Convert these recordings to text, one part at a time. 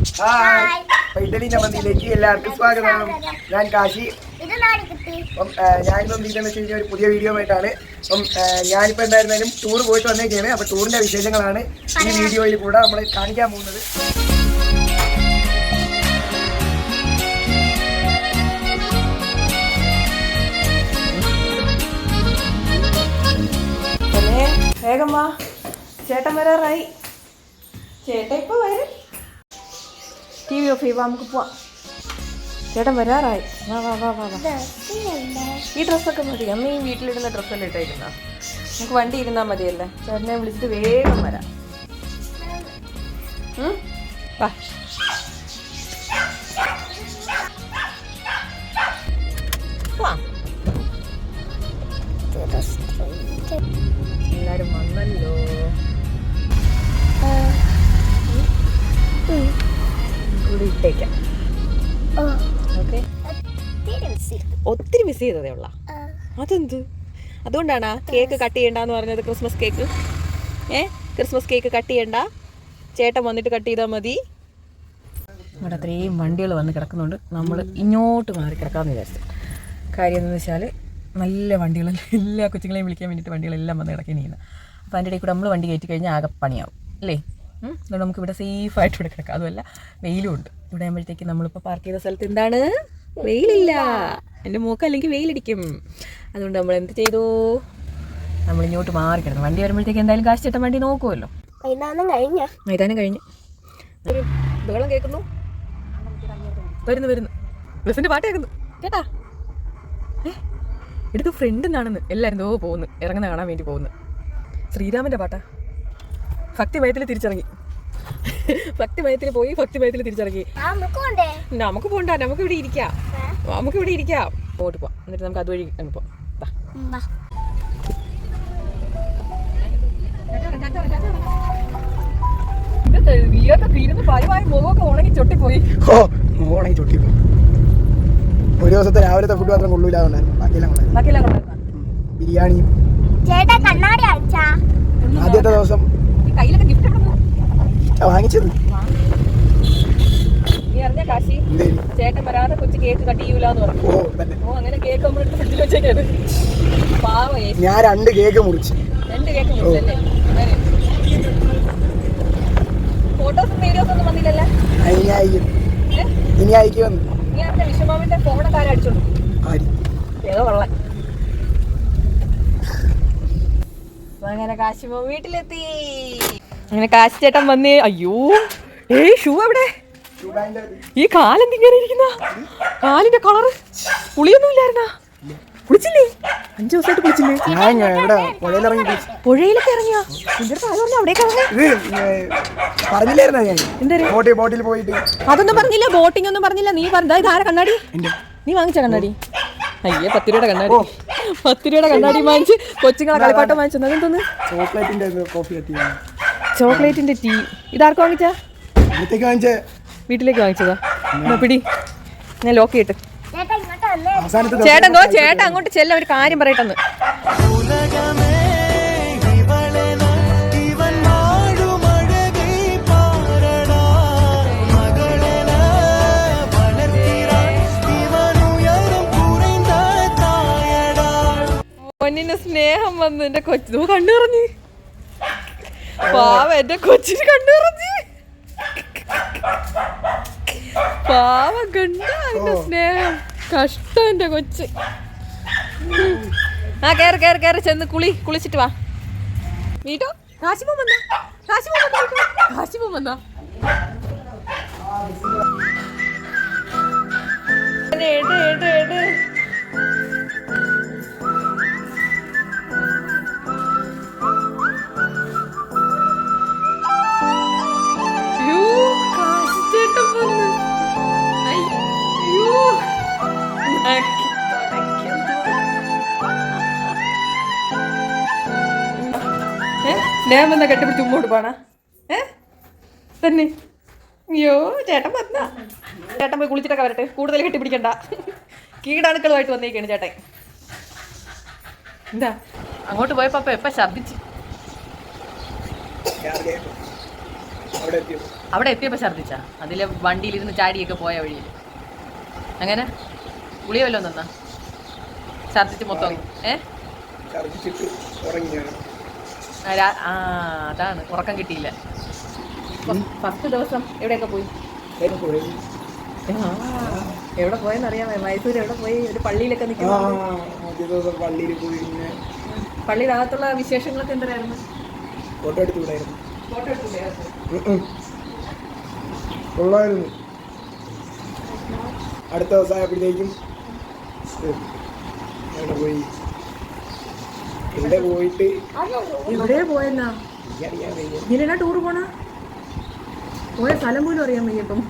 Hi idli എല്ലാവർക്കും സ്വാഗതം. ഞാൻ കാശി. അപ്പം ഞാനിപ്പം വീട് വെച്ച് കഴിഞ്ഞാൽ ഒരു പുതിയ വീഡിയോ ആയിട്ടാണ് അപ്പം ഞാനിപ്പോൾ എന്തായിരുന്നാലും ടൂർ പോയിട്ട് വന്നേക്കാണ്. അപ്പോൾ ടൂറിന്റെ വിശേഷങ്ങളാണ് ഈ വീഡിയോയിൽ കൂടെ നമ്മൾ കാണിക്കാൻ പോകുന്നത്. വേഗം വാ. ചേട്ടൻ വരാറായി. ചേട്ടൻ ഇപ്പൊ വരും. ടി വി ഓഫ് ചെയ്യുമ്പോൾ നമുക്ക് പോവാം. ചേട്ടൻ വരാറായി. വാ വാ വാ വാ വാ. ഈ ഡ്രസ്സൊക്കെ മതി. അമ്മ ഈ വീട്ടിലിടുന്ന ഡ്രസ്സല്ലേ ഇട്ടേക്കുന്ന? നമുക്ക് വണ്ടി ഇരുന്നാൽ മതിയല്ലേ? ചേട്ടനെ വിളിച്ചിട്ട് വേഗം വരാം. വാ. എല്ലാരും വന്നല്ലോ. കൂടി ഇട്ടേക്കാം. ഓക്കെ. ഒത്തിരി മിസ് ചെയ്തതേ ഉള്ള. അതെന്ത്? അതുകൊണ്ടാണ് കേക്ക് കട്ട് ചെയ്യണ്ടെന്ന് പറഞ്ഞത് ക്രിസ്മസ് കേക്ക്. ഏ? ക്രിസ്മസ് കേക്ക് കട്ട് ചെയ്യണ്ട. ചേട്ടൻ വന്നിട്ട് കട്ട് ചെയ്താൽ മതി. ഇവിടെ അത്രയും വണ്ടികൾ വന്ന് കിടക്കുന്നുണ്ട്. നമ്മൾ ഇങ്ങോട്ട് മാറി കിടക്കാമെന്ന് വിചാരിച്ചു. കാര്യം എന്താണെന്ന് വെച്ചാൽ നല്ല വണ്ടികൾ എല്ലാ കൊച്ചുങ്ങളെയും വിളിക്കാൻ വേണ്ടിയിട്ട് വണ്ടികളെല്ലാം വന്ന് കിടക്കുകയാണ് ചെയ്യുന്നത് അപ്പോൾ അതിന്റെ ഇടയിൽ കൂടെ നമ്മൾ വണ്ടി കയറ്റി കഴിഞ്ഞാൽ ആകെ പണിയാവും. അല്ലേ? അതുകൊണ്ട് നമുക്ക് ഇവിടെ സേഫ് ആയിട്ട് ഇവിടെ കിടക്കാം. അതുമല്ല വെയിലും ഉണ്ട്. ഇവിടെ ആകുമ്പോഴത്തേക്ക് നമ്മളിപ്പോൾ പാർക്ക് ചെയ്ത സ്ഥലത്ത് എന്താണ്? വെയിലില്ല. എന്റെ മൂക്ക് അല്ലെങ്കിൽ വെയിലടിക്കും. അതുകൊണ്ട് നമ്മൾ എന്ത് ചെയ്തു? നമ്മൾ ഇങ്ങോട്ട് മാറി കിടന്നു. വണ്ടി വരുമ്പോഴത്തേക്ക് എന്തായാലും കാശ് ചേട്ടൻ വണ്ടി നോക്കുമല്ലോ. മൈതാനം കഴിഞ്ഞ. മൈതാനം കഴിഞ്ഞു. ഒരു ബഹളം കേൾക്കുന്നു? വരുന്നു വരുന്നു. ബസ്സിന്റെ പാട്ട് കേൾക്കുന്നു. കേട്ടാ? ഏ? എടുത്ത് ഫ്രണ്ട് നിന്നാണെന്ന് എല്ലാവരും എന്തോ പോകുന്നു. ഇറങ്ങുന്ന കാണാൻ വേണ്ടി പോകുന്നു. ശ്രീരാമന്റെ പാട്ടാ. ഭക്തിമയത്തിൽ തിരിച്ചിറങ്ങി. ഭക്തിമയത്തിൽ പോയി ഭക്തിമയത്തിൽ തിരിച്ചിറങ്ങി. നമുക്ക് പോണ്ട? നമുക്ക് ഇവിടെ ഇരിക്കാം. നമുക്ക് ഇവിടെ ഇരിക്കാം. പോട്ട് പോവാം. എന്നിട്ട് നമുക്ക് അതുവഴി അങ്ങ് പോവാം. ഉണങ്ങി ചൊട്ടിപ്പോയി. ഒരു ദിവസത്തെ രാവിലത്തെ ഫുഡ് മാത്രം കൊള്ളൂലാണ്ടായിരുന്നു ബാക്കിയെല്ലാം അടിച്ചാ? ആദ്യത്തെ ദിവസം കയ്യിലൊക്കെ ഗിഫ്റ്റ് എവിടെ വാങ്ങിച്ചത്. നീ അറിഞ്ഞ കാശി? ചേട്ടൻ വരാതെ കൊച്ചു കേക്ക് കട്ട് ചെയ്യൂലെന്ന് പറഞ്ഞു. ഓ അങ്ങനെ കേക്ക് നമ്മൾ ഫ്രിഡ്ജിൽ വെച്ചേക്കാണ് പാവേ ഞാൻ രണ്ട് കേക്ക് മുറിച്ച്. രണ്ട് കേക്ക് മുറിച്ചല്ലേ? ഫോട്ടോസും വീഡിയോസും ഒന്നും വന്നില്ലല്ലേ? ഇനി അയക്കും ഇനി അയക്ക് നീ അറിഞ്ഞ ഫോണൊക്കെ ആരടിച്ചോണ്ട് ആരി? ഏതോ അപ്പൊ അങ്ങനെ കാശിമോ വീട്ടിലെത്തി. അങ്ങനെ കാശി ചേട്ടൻ വന്നേ അയ്യോ ഏയ് ഷൂ എവിടെ? ഈ കാലെന്ത് ഇങ്ങനെ ഇരിക്കുന്ന? കാലിന്റെ കളറ് പുളിയൊന്നും ഇല്ലായിരുന്നാ? കുളിച്ചില്ലേ അഞ്ചു ദിവസമായിട്ട് കുളിച്ചില്ലേ. പുഴയിലൊക്കെ ഇറങ്ങിയാ? അവിടേക്ക് ബോട്ടിൽ പോയിട്ട്. അതൊന്നും പറഞ്ഞില്ല ബോട്ടിംഗ് ഒന്നും പറഞ്ഞില്ല. നീ പറഞ്ഞ ഇതാരെ കണ്ണാടി? നീ വാങ്ങിച്ച കണ്ണാടി? അയ്യേ പത്ത് രൂപയുടെ കണ്ണാടി. പത്ത് രൂപയുടെ കണ്ണാടി വാങ്ങിച്ച് കൊച്ചുങ്ങളെ കളിപ്പാട്ടം വാങ്ങിച്ചു അതെന്തോന്ന്? ചോക്ലേറ്റിന്റെ കോഫി ചോക്ലേറ്റിന്റെ ടീ. ഇതാർക്ക് വാങ്ങിച്ചാ? വാങ്ങിച്ച. വീട്ടിലേക്ക് വാങ്ങിച്ചതാ. പിടി. ഞാൻ ലോക്ക് ചെയ്തിട്ട് ചേട്ടൻ ചേട്ടൻ അങ്ങോട്ട് ചെല്ല ഒരു കാര്യം പറയട്ടെന്ന്. പൊന്നിന് സ്നേഹം വന്നു എന്റെ കൊച്ചു കണ്ണു പറഞ്ഞു പാവ എന്റെ കൊച്ചിന് കണ്ണു പറഞ്ഞു പാവ കണ്ട അതിന്റെ സ്നേഹം. കഷ്ടം എന്റെ കൊച്ച്. ആ കേറ് കേറ് കേറ് ചെന്ന് കുളി കുളിച്ചിട്ട് വാ. വീട്ടോ കാശിമോ വന്നാ? കാശിമോ വന്നാ? കാശിമോ വന്നാ? സ്നേഹം വന്ന കെട്ടിപ്പിടിച്ച് ഉമ്മോട് പോണ. ഏ? തന്നെ. അയ്യോ ചേട്ടൻ വന്ന. ചേട്ടൻ പോയി കുളിച്ചിട്ടൊക്കെ വരട്ടെ. കൂടുതൽ കെട്ടിപ്പിടിക്കണ്ട. കീടാണുക്കളുമായിട്ട് വന്നേക്കാണ് ചേട്ടൻ. എന്താ? അങ്ങോട്ട് പോയപ്പോ അപ്പൊ എപ്പ ശബ്ദിച്ച് അവിടെ എത്തിയപ്പോ വണ്ടിയിൽ അതിലെ വണ്ടിയിലിരുന്ന് ചാടിയൊക്കെ പോയ വഴിയിൽ. അങ്ങനെ? ഗുളിക വല്ലതും തന്നാ? ഛർദ്ദിച്ച് മൊത്തം. ഏ? ഞാൻ ആ, അതാണ്. ഉറക്കം കിട്ടിയില്ല. ഫസ്റ്റ് ദിവസം എവിടെയൊക്കെ പോയി? എവിടെ പോയെന്ന് അറിയാമോ മൈസൂർ എവിടെ പോയി? ഒരു പള്ളിയിലൊക്കെ നിൽക്കുന്നു പള്ളിയിൽ പോയി പിന്നെ പള്ളിയിലകത്തുള്ള വിശേഷങ്ങളൊക്കെ എന്തായിരുന്നു? ഫോട്ടോ എടുത്തുകൂടായിരുന്നു ഫോട്ടോ. കൊള്ളായിരുന്നു. അടുത്ത ദിവസം ആയപ്പോഴത്തേക്കും പോയി. ഇവിടെ പോയിട്ട് ഇവിടെ പോയെന്നാ? ഇങ്ങനെയാ ടൂർ പോണ? പോയ സ്ഥലം പോലും അറിയാൻ വയ്യ ഇപ്പം.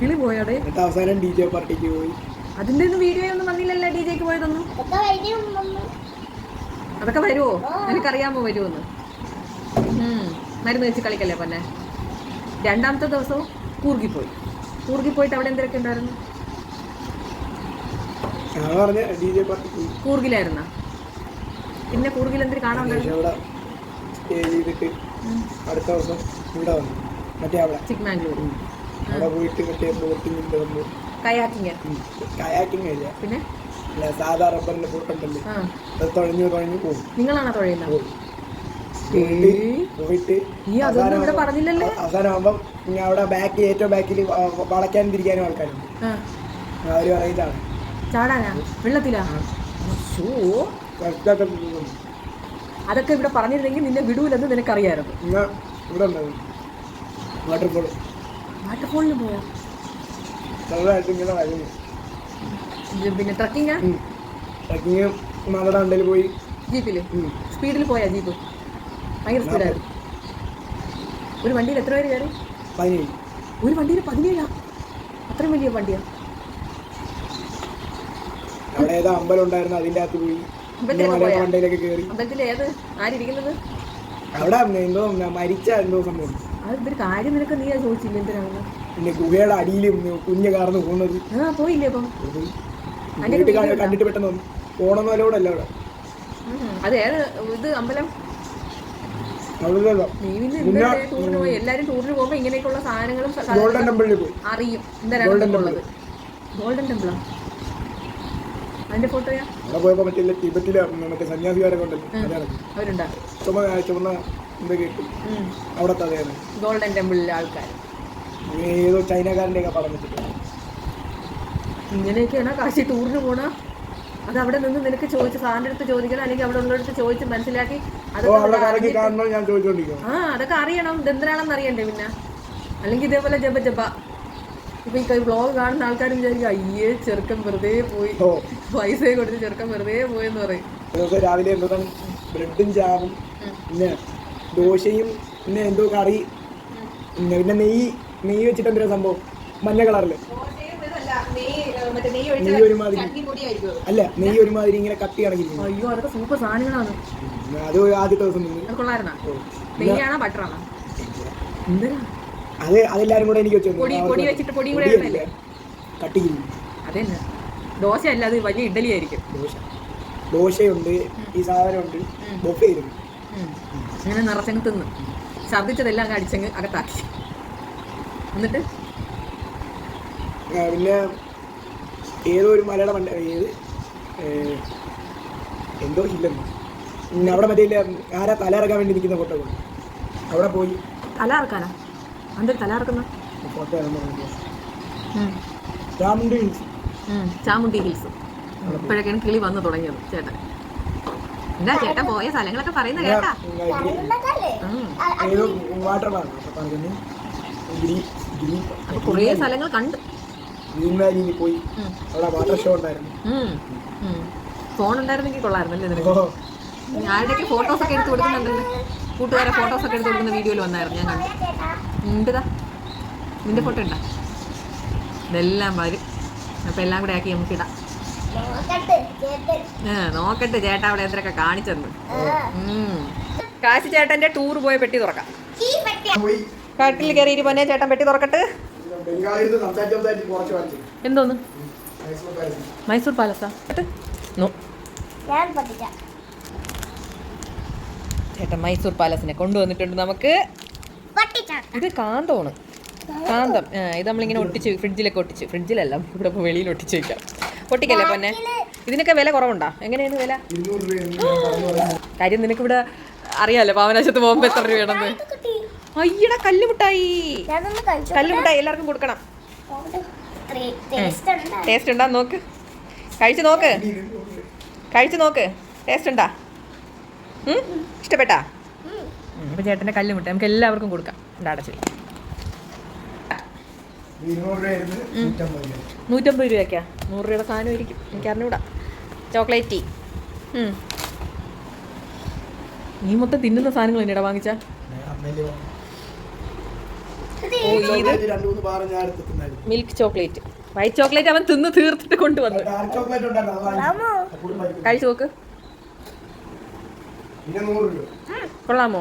കിളി പോയോടെ അവസാനം ഡി ജെ പാർട്ടിക്ക് പോയി. അതിന്റെ ഒന്നും വീഡിയോ ഒന്നും വന്നില്ലല്ലോ ഡി ജെക്ക് പോയതൊന്നും. അതൊക്കെ വരുമോ എനിക്കറിയാമോ വരുമെന്ന്. മരുന്ന് വെച്ച് കളിക്കല്ലേ പൊന്നെ? രണ്ടാമത്തെ ദിവസവും കൂർഗി പോയി. കൂർഗി പോയിട്ട് അവിടെ എന്തൊക്കെ ഉണ്ടായിരുന്നു? കൂർഗിലായിരുന്ന? പിന്നെ കൂടുതൽ എന്തിനു കാണാൻ അടുത്ത ദിവസം ഇവിടെ വന്നു. മറ്റേ അവിടെ. ചിക്മാംഗ്ലൂർ അവിടെ പോയിട്ട് മറ്റേ ബോട്ടിങ്ങിന്റെ വന്നു. കയാക്കിങ്. കയാക്കിങ് ഇല്ല പിന്നെ? അല്ല സാധാ റബ്ബറിന്റെ ബോട്ടുണ്ടല്ലേ ആ. അത് തുഴഞ്ഞു തുഴഞ്ഞു പോകും നിങ്ങളാണോ തുഴയുന്നത്? പോയി. പോയിട്ട് അവിടെ ബാക്കിൽ ഏറ്റവും ബാക്കിൽ വളയ്ക്കാനും തിരിക്കാനും ആൾക്കാരുണ്ട്. അവർ പറയുന്നതാണ്. ചാടാനാ? വെള്ളത്തിലാ. അതൊക്കെ ഇവിടെ പറഞ്ഞിരുന്നെങ്കിൽ നിന്നെ വിടൂലെന്ന് നിനക്കറിയായിരുന്നു. ഇവിടെ വാട്ടർഫോൾ വാട്ടർഫോളിന് പോയാ? പിന്നെ ട്രക്കിങ്ങാ ട്രക്കിങ് മകളുടെ ഉണ്ടയിൽ പോയി. ജീപ്പിൽ. സ്പീഡിൽ പോയാ ജീപ്പ് ഭയങ്കര സ്പീഡായിരുന്നു ഒരു വണ്ടിയിൽ എത്ര പേര് കയറി? പതിനേഴ്. ഒരു വണ്ടിയിൽ പതിനേഴാ? അത്രയും വലിയ വണ്ടിയാ? അവിടെ ഏതോ അമ്പലം ഉണ്ടായിരുന്നു അതിന്റെ അകത്ത് പോയി. പിന്നെ അമ്പലത്തിലൊക്കെ മലയുടെ പോയാ? മണ്ടയിലൊക്കെ കയറി അമ്പലത്തിൽ ഏത്? ആരിയിരിക്കുന്നത് അവിടെ എന്തോ മരിച്ച എന്തോ സംഭവം. അത് ഇതൊരു കാര്യം നിനക്ക് നീ ചോദിച്ചില്ല എന്തിനാണെന്ന് പിന്നെ ഗുഹയുടെ അടിയിലും കുഞ്ഞ് കാർന്ന് പോകുന്നത്. ആ പോയില്ലേ അപ്പം? കണ്ടിട്ട് പെട്ടെന്ന് വന്നു. പോണമെന്നല്ലോടല്ല അവിടെ. ഉം. അത് ഏത് ഇത് അമ്പലം? അവിടെ നീ പിന്നെ ടൂറിന് പോയി? എല്ലാരും ടൂറിന് പോകുമ്പോ ഇങ്ങനെയൊക്കെയുള്ള സാധനങ്ങളും അറിയും. ഗോൾഡൻ ടെമ്പിളാ അതിന്റെ ഫോട്ടോയാ അവിടെ പോയപ്പോ മറ്റേ ടിബറ്റിലെ മറ്റേ സന്യാസികാരൊക്കെ ഉണ്ടല്ലോ ചുമ ചുമന്ന എന്താ കേട്ടു? അവിടെ അതെയാണ് ഗോൾഡൻ ടെമ്പിളിലെ ആൾക്കാർ ഏതോ ചൈനക്കാരന്റെ ഒക്കെ പടം വെച്ചിട്ടുണ്ട് ഇങ്ങനെയൊക്കെയാണോ കാശി ടൂറിന് പോണ? അത് അവിടെ നിന്ന് നിനക്ക് ചോദിച്ച് സാറിന്റെ അടുത്ത് ചോദിക്കണം അല്ലെങ്കിൽ അവിടെ ഉള്ളടുത്ത് ചോദിച്ച് മനസ്സിലാക്കി അതൊക്കെ ആ അതൊക്കെ അറിയണം. ഇതെന്തിനാണെന്ന് അറിയണ്ടേ പിന്നെ? അല്ലെങ്കിൽ ഇതേപോലെ ജപ ജപ. ഇപ്പൊ ഈ വ്ളോഗ് കാണുന്ന ആൾക്കാരും വിചാരിക്കും അയ്യേ ചെറുക്കൻ വെറുതെ പോയി. പൈസ കൊടുത്ത് ചെറുക്കൻ വെറുതെ പോയെന്ന് പറയും. ദിവസം രാവിലെ എന്തോ ബ്രെഡും ചാറും പിന്നെ ദോശയും പിന്നെ എന്തോ കറി പിന്നെ പിന്നെ നെയ്യ് നെയ്യ് വെച്ചിട്ട് എന്തൊരു സംഭവം? മഞ്ഞ കളറിൽ. നെയ്യ് ഒരുമാതിരി. അല്ല നെയ്യ് ഒരുമാതിരി ഇങ്ങനെ കത്തി കണക്കിരിക്കും അയ്യോ അതൊക്കെ സൂപ്പർ സാധനങ്ങളാണ്. അത് ആദ്യത്തെ ദിവസം കൊള്ളായിരുന്ന നെയ്യാണോ ബട്ടറാണോ? എന്തിനാ? അത് അതെല്ലാരും കൂടെ എനിക്ക് വെച്ചു പൊടി പൊടി വെച്ചിട്ട് പൊടിയും കൂടെ അതന്നെ. ദോശ അല്ല അത് വലിയ ഇഡലി ആയിരിക്കും. ദോശ. ദോശയുണ്ട് ഈ സാധനമുണ്ട്. ബൊഫേ. അങ്ങനെ നിറച്ചങ്ങ് തിന്ന്. ഛർദ്ദിച്ചതെല്ലാം അടിച്ചങ്ങ് അകത്താക്കി. എന്നിട്ട്? പിന്നെ ഏതോ ഒരു മലയുടെ മണ്ട ഏത് എന്തോ ഇല്ലെന്ന്. അവിടെ മറ്റേ ആരാ തല ഇറക്കാൻ വേണ്ടി നിൽക്കുന്ന ഫോട്ടോ അവിടെ പോയി. തല ഇറക്കാനാ? എന്തൊരു തല ഇറക്കുന്ന ഫോട്ടോ രാമുണ്ട് ഹിൽസ്. ചാമുണ്ടി ഹിൽസ്. ഇപ്പോഴൊക്കെയാണ് കിളി വന്നു തുടങ്ങിയത് ചേട്ടൻ. എന്താ ചേട്ടൻ പോയ സ്ഥലങ്ങളൊക്കെ പറയുന്ന. കേട്ടാ കുറേ സ്ഥലങ്ങൾ കണ്ട്. പോയി. അവിടെ വാട്ടർ ഷോ ഉണ്ടായിരുന്നു. ഫോൺ ഉണ്ടായിരുന്നെങ്കിൽ കൊള്ളായിരുന്നല്ലേ ഞാൻ നിനക്ക്? ആരുടെയൊക്കെ ഫോട്ടോസ് ഒക്കെ എടുത്ത് കൊടുക്കുന്നുണ്ടല്ലോ കൂട്ടുകാരെ ഫോട്ടോസ് ഒക്കെ എടുത്ത് കൊടുക്കുന്ന വീഡിയോയിൽ വന്നായിരുന്നു ഞാൻ കണ്ടു. ഉണ്ടതാ നിന്റെ ഫോട്ടോ ഉണ്ടാ ഇതെല്ലാം വരും. അപ്പം എല്ലാം കൂടെ ആക്കി നമുക്ക് ഇടാം. നോക്കട്ടെ, ചേട്ടാ അവിടെ എന്തൊക്കെ കാണിച്ചെന്ന്. കാശി ചേട്ടന്റെ ടൂർ പോയ പെട്ടി തുറക്കാം. കാട്ടിൽ കയറി പൊന്നെ ചേട്ടൻ പെട്ടി തുറക്കട്ട്. എന്തോന്ന്? മൈസൂർ പാലസ്? ചേട്ടൻ മൈസൂർ പാലസിനെ കൊണ്ടുവന്നിട്ടുണ്ട് നമുക്ക്. ഇത് കാന്തമാണ്. കാന്തം. ഇത് നമ്മളിങ്ങനെ ഒട്ടിച്ച് ഫ്രിഡ്ജിലൊക്കെ ഒട്ടിച്ച്. ഫ്രിഡ്ജിലല്ല ഇവിടെ ഇപ്പോൾ വെളിയിൽ ഒട്ടിച്ച് വെക്കാം. ഒട്ടിക്കല്ലേ പൊന്നെ? ഇതിനൊക്കെ വില കുറവുണ്ടോ? എങ്ങനെയാണ് വില? കാര്യം നിനക്കിവിടെ അറിയാലോ പാവനാശത്ത് പോകുമ്പോൾ എത്ര രൂപയാണെന്ന് അയ്യടാ കല്ലുമുട്ടായി. കല്ലുമുട്ടായി എല്ലാവർക്കും കൊടുക്കണം. ടേസ്റ്റ് ഉണ്ടാ? നോക്ക്. കഴിച്ചു നോക്ക്. കഴിച്ചു നോക്ക്. ടേസ്റ്റ് ഉണ്ടാ? ഇഷ്ടപ്പെട്ടാ? ഉം. ചേട്ടന്റെ കല്ല് മുട്ട. നമുക്ക് എല്ലാവർക്കും കൊടുക്കാം. രൂപയായിരുന്നു നൂറ്റമ്പത് രൂപ. നൂറ്റമ്പത് രൂപയ്ക്കാ? നൂറ് രൂപയുടെ സാധനം ഇരിക്കും എനിക്ക് അറിഞ്ഞൂടാ. ചോക്ലേറ്റ്. ടീ നീ മൊത്തം തിന്നുന്ന സാധനങ്ങൾ തന്നെയാ വാങ്ങിച്ച? അമ്മേൽ ഓ ഇത് രണ്ട് മൂന്ന് ബാറ് ഞാൻ എടുത്ത് മിൽക്ക് ചോക്ലേറ്റ് വൈറ്റ് ചോക്ലേറ്റ് അവൻ തിന്ന് തീർത്തിട്ട് കൊണ്ടുവന്നു. കഴിച്ചു ചോക്ലേറ്റ് ഉണ്ടായിരുന്നു അത് വാങ്ങിച്ചു. കൊള്ളാമോ? അപ്പോഴും വാങ്ങിക്കും. കഴിച്ചു നോക്ക് പിന്നെ നൂറ് രൂപ കൊള്ളാമോ?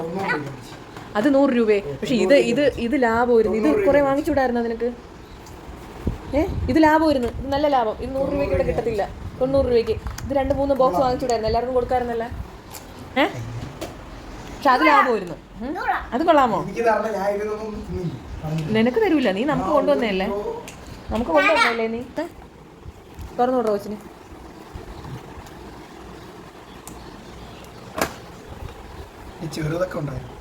അത് നൂറ് രൂപയെ പക്ഷെ ഇത് ഇത് ഇത് ലാഭമായിരുന്നു ഇത് കുറെ വാങ്ങിച്ചുവിടായിരുന്നു നിനക്ക്? ഏ? ഇത് ലാഭമായിരുന്നു ഇത് നല്ല ലാഭം. ഇത് നൂറ് രൂപയ്ക്ക് ഇവിടെ കിട്ടത്തില്ല. തൊണ്ണൂറ് രൂപയ്ക്ക്. ഇത് രണ്ട് മൂന്ന് ബോക്സ് വാങ്ങിച്ചുവിടായിരുന്നു. എല്ലാവർക്കും കൊടുക്കാറുന്നല്ല ഏ? പക്ഷെ അത് ലാഭമായിരുന്നു വരുന്നു. അത് കൊള്ളാമോ? എനിക്ക് തരണം. ഞാൻ ഇതൊന്നും തിന്നില്ല. നിനക്ക് തരൂല. നീ നമുക്ക് കൊണ്ടുവന്നല്ലേ നമുക്ക് കൊണ്ടുവന്നല്ലേ നീ? തുറന്നു വിടോ കൊച്ചിന്. ഈ ചെറുതൊക്കെ ഉണ്ടായിരുന്നു.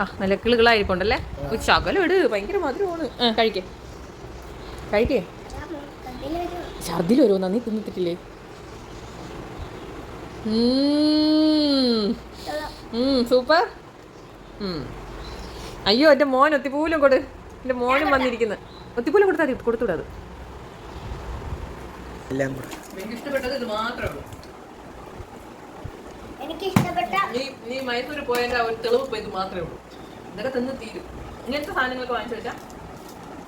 ആ നല്ല കിളുകളായിരിപ്പുണ്ടല്ലേ? ഒരു ശകലം ഇട് ഭയങ്കര മധുരമാണ്. കഴിക്കേ. കഴിക്കേ. ഛർദിൽ വരുമോ നന്ദി തിന്നിട്ടില്ലേ. സൂപ്പർ. അയ്യോ എന്റെ മോൻ ഒത്തിപ്പൂലും കൊടു എന്റെ മോനും വന്നിരിക്കുന്നു. ഒത്തിപ്പൂലും കൊടുത്താൽ മതി കൊടുത്തുവിടാ എല്ലാം കൂടെ എനിക്ക് ഇഷ്ടപ്പെട്ടത് ഇത് മാത്രമേ ഉള്ളൂ. എനിക്ക് ഇഷ്ടപ്പെട്ട നീ നീ മൈസൂർ പോയതിന്റെ ഒരു തെളിവ് ഇത് മാത്രമേ ഉള്ളൂ. ഇതൊക്കെ തിന്ന് തീരും. ഇങ്ങനത്തെ സാധനങ്ങളൊക്കെ വാങ്ങിച്ചു വെച്ചാൽ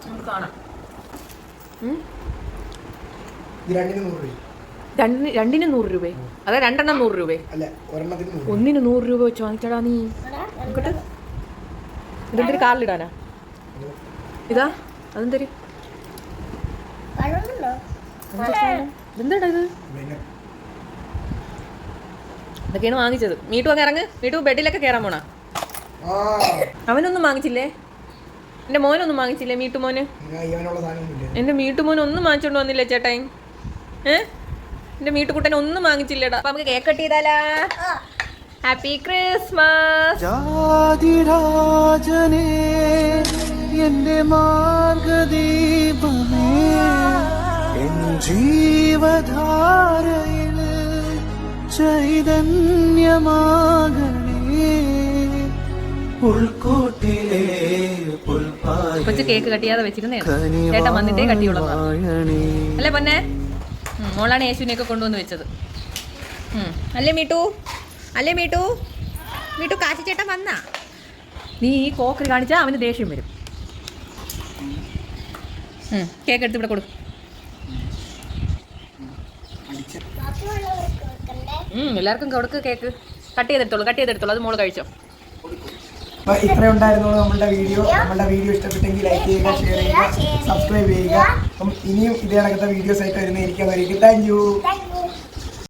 നമുക്ക് കാണാം. ഇത് രണ്ടിന് നൂറ് രൂപ. രണ്ടിന് രണ്ടിന് നൂറ് രൂപയെ അതെ രണ്ടെണ്ണം നൂറ് രൂപയെ അല്ല ഒരെണ്ണത്തിന് നൂറ് രൂപ. ഒന്നിന് നൂറ് രൂപ വെച്ച് വാങ്ങിച്ചടാ നീ? നോക്കട്ടെ ഇതെന്തൊരു കാറിലിടാനാ ഇതാ അതെന്തൊരു? ഇതെന്താടാ ഇത് ഇതൊക്കെയാണ് വാങ്ങിച്ചത്. മീട്ടു അങ്ങ് ഇറങ്ങ്. മീട്ടു ബെഡിലൊക്കെ കയറാൻ പോണ? അവനൊന്നും വാങ്ങിച്ചില്ലേ? എന്റെ മോനൊന്നും വാങ്ങിച്ചില്ലേ മീട്ടു മോന്? എന്റെ മീട്ടു മോൻ ഒന്നും വാങ്ങിച്ചോണ്ട് വന്നില്ലേ ചേട്ടായി ഏഹ് എന്റെ മീട്ടുകുട്ടനെ ഒന്നും വാങ്ങിച്ചില്ലടാ. അപ്പൊ നമുക്ക് കേക്ക് കട്ട് ചെയ്താലാ? ഹാപ്പി ക്രിസ്മസ് എന്റെ മാർഗദീപമേ. എൻ ജീവധാരയിൽ ചൈതന്യമാകണേ. ഉൾക്കൂട്ടിലെ പുൽപ്പായ കൊച്ചു കേക്ക് കട്ടിയാതെ വെച്ചിരുന്നേ. ചേട്ടൻ വന്നിട്ടേ കട്ടിയുള്ളൂ അല്ലേ പൊന്നെ? മോളാണ് മോളാണ് യേശുവിനെയൊക്കെ കൊണ്ടുവന്ന് വെച്ചത്. ഉം. അല്ലേ മീട്ടു? അല്ലേ മീട്ടു? മീട്ടു കാശി ചേട്ടൻ വന്നാ. നീ ഈ കോക്കറി കാണിച്ചാൽ അവന് ദേഷ്യം വരും. കേക്ക് എടുത്ത് ഇവിടെ കൊടുക്കും. എല്ലാവർക്കും കൊടുക്ക് കേക്ക്. കട്ട് ചെയ്തെടുത്തോളൂ കട്ട് ചെയ്തെടുത്തോളൂ. അത് മോൾ കഴിച്ചോ. അപ്പൊ ഇത്ര ഉണ്ടായിരുന്നു നമ്മളുടെ വീഡിയോ. നമ്മളുടെ വീഡിയോ ഇഷ്ടപ്പെട്ടെങ്കിൽ ലൈക്ക് ചെയ്യുക ഷെയർ ചെയ്യുക സബ്സ്ക്രൈബ് ചെയ്യുക. അപ്പം ഇനിയും ഇതേ കണക്കത്തെ വീഡിയോസ് ആയിട്ട് വരുന്നതായിരിക്കാൻ വരിക താങ്ക് യു